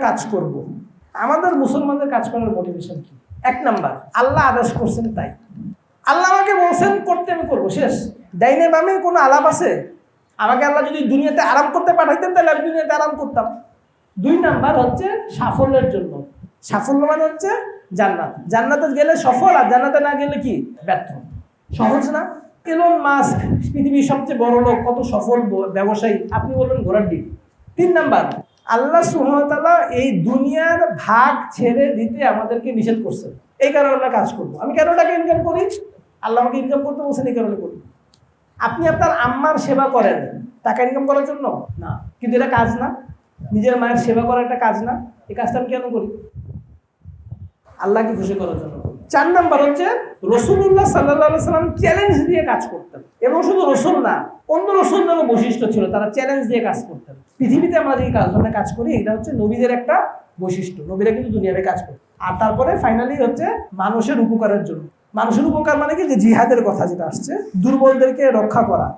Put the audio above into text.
কাজ করব। আমাদের মুসলমানদের কাজ করার মোটিভেশন কি? এক নাম্বার, আল্লাহ আদেশ করছেন তাই। আল্লাহ আমাকে বলছেন, করতে আমি করব, শেষ। ডাইনে বামে কোনো আলাপ আছে? আমাকে আল্লাহ যদি দুনিয়াতে আরাম করতে পাঠাইতেন, তাহলে আমি দুনিয়াতে আরাম করতাম। দুই নাম্বার হচ্ছে সাফল্যের জন্য। সাফল্য মানে হচ্ছে জান্নাত। জান্নাতে গেলে সফল, আর জান্নাতে না গেলে কি? ব্যর্থ। সহজ না? এলন মাস্ক পৃথিবীর সবচেয়ে বড় লোক, কত সফল ব্যবসায়ী, আপনি বলবেন ঘোড়ার ডিম। তিন নাম্বার আল্লাহ সুহামতাল্লাহ এই দুনিয়ার ভাগ ছেড়ে দিতে আমাদেরকে নিষেধ করছেন এই কারণে আমরা কাজ করব। আমি কেন টাকা ইনকাম করি? আল্লাহ আমাকে ইনকাম করতে বলছেন এই কারণে করি। আপনি আপনার আম্মার সেবা করেন। টাকা ইনকাম করার জন্য? না। কিন্তু এটা কাজ না। নিজের মায়ের সেবা করা একটা কাজ না। এই কাজটা আমি কেন করি? আল্লাহকে খুশি করার জন্য। চার নাম্বার হচ্ছে রসুল্লাহ সাল্লাহ সাল্লাম চ্যালেঞ্জ দিয়ে কাজ করতেন। এবং শুধু রসুল না, অন্য রসুলদেরও বৈশিষ্ট্য ছিল, তারা চ্যালেঞ্জ দিয়ে কাজ করতেন। পৃথিবীতে আমরা যে কাজ কাজ করি, এটা হচ্ছে নবীদের একটা বৈশিষ্ট্য। নবীরা কিন্তু দুনিয়াতে কাজ করে আর তারপরে ফাইনালি হচ্ছে মানুষের উপকারের জন্য। মানুষের উপকার মানে কি? যে জিহাদের কথা যেটা আসছে, দুর্বলদেরকে রক্ষা করা।